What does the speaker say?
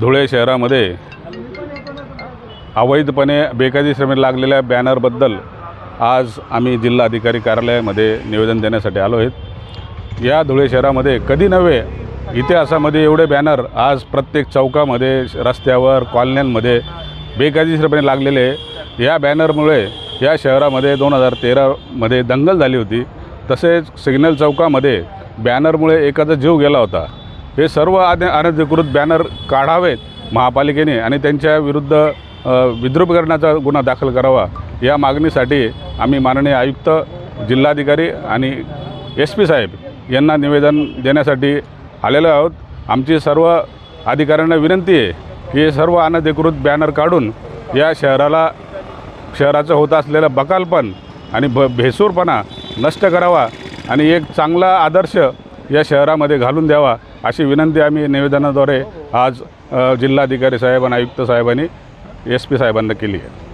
धुळे शहरामध्ये अवैधपणे बेकायदेशीरपणे लागलेल्या बॅनरबद्दल आज आम्ही जिल्हाधिकारी कार्यालयामध्ये निवेदन देण्यासाठी आलो आहेत. या धुळे शहरामध्ये कधी नव्हे इतिहासामध्ये एवढे बॅनर आज प्रत्येक चौकामध्ये रस्त्यावर कॉलन्यांमध्ये बेकायदेशीरपणे लागलेले या बॅनरमुळे या शहरामध्ये दोन हजार तेरामध्ये दंगल झाली होती. तसेच सिग्नल चौकामध्ये बॅनरमुळे एकाचा जीव गेला होता. हे सर्व अन अनधिकृत बॅनर काढावेत महापालिकेने आणि त्यांच्या विरुद्ध अ, विद्रूप करण्याचा गुन्हा दाखल करावा या मागणीसाठी आम्ही माननीय आयुक्त जिल्हाधिकारी आणि एस पी साहेब यांना निवेदन देण्यासाठी आलेलो आहोत. आमची सर्व अधिकाऱ्यांना विनंती आहे की हे सर्व अनधिकृत बॅनर काढून या शहराला शहराचं होत असलेलं बकालपण आणि भ भेसूरपणा नष्ट करावा आणि एक चांगला आदर्श या शहरामध्ये घालून द्यावा. अशी विनंती आम्ही निवेदनाद्वारे आज जिल्हाधिकारी साहेब आणि आयुक्त साहेबांनी एस पी साहेबांना केली आहे.